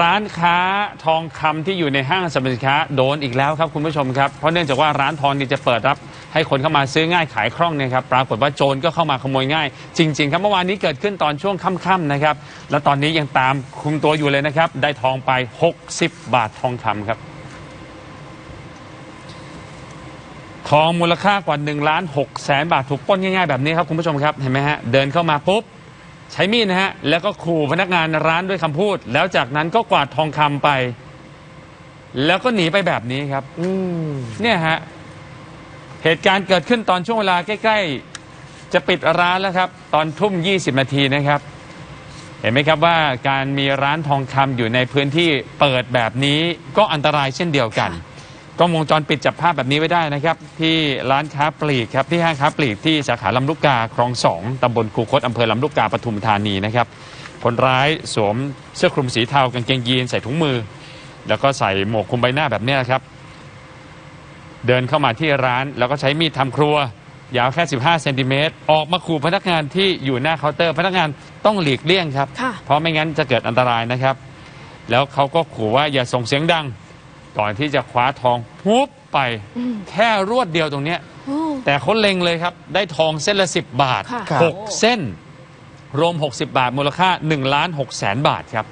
ร้านค้าทองคำที่อยู่ในห้างสรรพสินค้าโดนอีกแล้วครับคุณผู้ชมครับ เพราะเนื่องจากว่าร้านทองนี่จะเปิดรับ ให้คนเข้ามาซื้อง่ายขายคล่องนี่ยครับปรากฏว่าโจรก็เข้ามาขโมยง่าย จริง ๆ ครับเมื่อวานนี้เกิดขึ้นตอนช่วงค่ำๆนะครับ และตอนนี้ยังตามคุมตัวอยู่เลยนะครับ ได้ทองไป 60 บาททองคำครับ ทองมูลค่ากว่า1ล้าน6แสนบาทถูกป้นง่ายๆแบบนี้ครับคุณผู้ชมครับเห็นไหมฮะเดินเข้ามาปุ๊บ ใช้มีดนะฮะ แล้วก็ขู่พนักงานร้านด้วยคำพูด แล้วจากนั้นก็กวาดทองคำไป แล้วก็หนีไปแบบนี้ครับ อืมเนี่ยฮะ เหตุการณ์เกิดขึ้นตอนช่วงเวลาใกล้ ๆ จะปิดร้านแล้วครับ ตอนทุ่ม 20 นาทีนะครับ เห็นไหมครับว่าการมีร้านทองคำอยู่ในพื้นที่เปิดแบบนี้ก็อันตรายเช่นเดียวกัน กล้องวงจรปิดจับภาพแบบนี้ไว้ได้นะครับ ที่ร้านค้าปลีกครับที่ห้างค้าปลีกที่สาขาลำลูกกาคลองสองตำบลคูคตอำเภอลำลูกกาปทุมธานีนะครับคนร้ายสวมเสื้อคลุมสีเทากางเกงยีนใส่ถุงมือ แล้วก็ใส่หมวกคลุมใบหน้าแบบเนี้ยครับ เดินเข้ามาที่ร้านแล้วก็ใช้มีดทำครัว ยาวแค่ 15 เซนติเมตรออกมาขู่พนักงานที่อยู่หน้าเคาน์เตอร์ พนักงานต้องหลีกเลี่ยงครับค่ะเพราะไม่งั้นจะเกิดอันตรายนะครับ แล้วเขาก็ขู่ว่าอย่าส่งเสียงดัง ก่อนที่จะคว้าทองพุบไปอืมแค่รวดเดียวตรงเนี้ยโอ้แต่เขาเล็งเลยครับ ได้ทองเส้นละ 10 บาท ค่ะครับ6เส้น รวม 60 บาทมูลค่า1ล้าน6แสนบาทครับ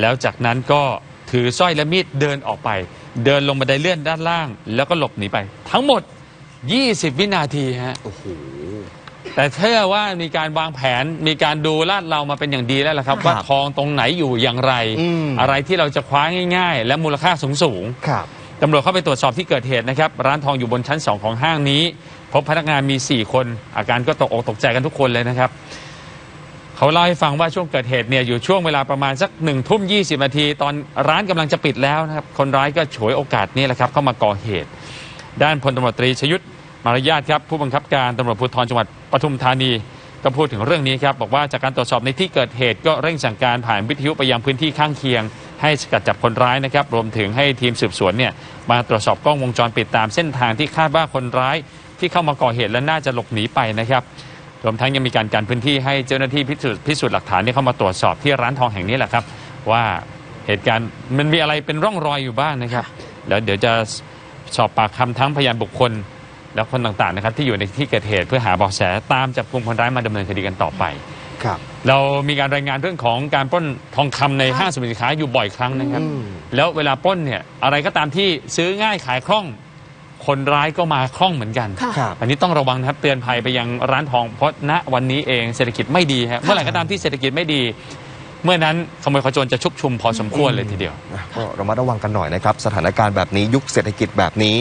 แล้วจากนั้นก็ถือสร้อยและมีดเดินออกไป เดินลงบันไดเลื่อนด้านล่าง แล้วก็หลบหนีไป ทั้งหมด 20 วินาทีฮะ โอ้โห แต่เชื่อว่ามีการวางแผนมีการดูลาดเรามาเป็นอย่างดีแล้วล่ะครับครับว่าทองตรงไหนอยู่อย่างไรอืมอะไรที่เราจะคว้าง่าย ๆ และมูลค่าสูงสูงๆครับตำรวจเข้าไปตรวจสอบที่เกิดเหตุนะครับ ร้านทองอยู่บนชั้น 2 ของห้างนี้ พบพนักงานมี 4 คน อาการก็ตกอกตกใจกันทุกคนเลยนะครับ เขาเล่าให้ฟังว่าช่วงเกิดเหตุเนี่ยอยู่ช่วงเวลาประมาณสักหนึ่งทุ่มยีนาที ตอนร้านกำลังจะปิดแล้วนะครับ คนร้ายก็ฉวยโอกาสนี้แหละครับเข้ามาก่อเหตุ ด้านพลตำรวจตรีชยุทธ มารยาทครับผู้บังคับการตำรวจภูธรจังหวัดปทุมธานีก็พูดถึงเรื่องนี้ครับบอกว่าจากการตรวจสอบในที่เกิดเหตุก็เร่งสั่งการผ่านวิทยุไปยังพื้นที่ข้างเคียง ให้สกัดจับคนร้ายนะครับรวมถึงให้ทีมสืบสวนเนี่ยมาตรวจสอบกล้องวงจรปิดตามเส้นทางที่คาดว่าคนร้ายที่เข้ามาก่อเหตุและน่าจะหลบหนีไปนะครับรวมทั้งยังมีการการพื้นที่ให้เจ้าหน้าที่พิสูจน์พิสูจน์หลักฐานเนี่ยเข้ามาตรวจสอบที่ร้านทองแห่งนี้แหละครับ ว่าเหตุการณ์มันมีอะไรเป็นร่องรอยอยู่บ้างนะครับแล้วเดี๋ยวจะสอบปากคำทั้งพยานบุคคล และคนต่างๆนะครับที่อยู่ในที่เกิดเหตุเพื่อหาเบาะแสตามจับกลุ่มคนร้ายมาดำเนินคดีกันต่อไป ครับ เรามีการรายงานเรื่องของการปล้นทองคำในห้างสรรพสินค้าอยู่บ่อยครั้งนะครับ อืม แล้วเวลาปล้นเนี่ยอะไรก็ตามที่ซื้อง่ายขายคล่อง คนร้ายก็มาคล่องเหมือนกัน ค่ะ ครับ อันนี้ต้องระวังนะครับเตือนภัยไปยังร้านทองเพราะณวันนี้เองเศรษฐกิจไม่ดีฮะเมื่อไหร่ก็ตามที่เศรษฐกิจไม่ดี เมื่อนั้นขโมยขโจรจะชุกชุมพอสมควรเลยทีเดียวก็ระมัดระวังกันหน่อยนะครับ สถานการณ์แบบนี้ยุคเศรษฐกิจแบบนี้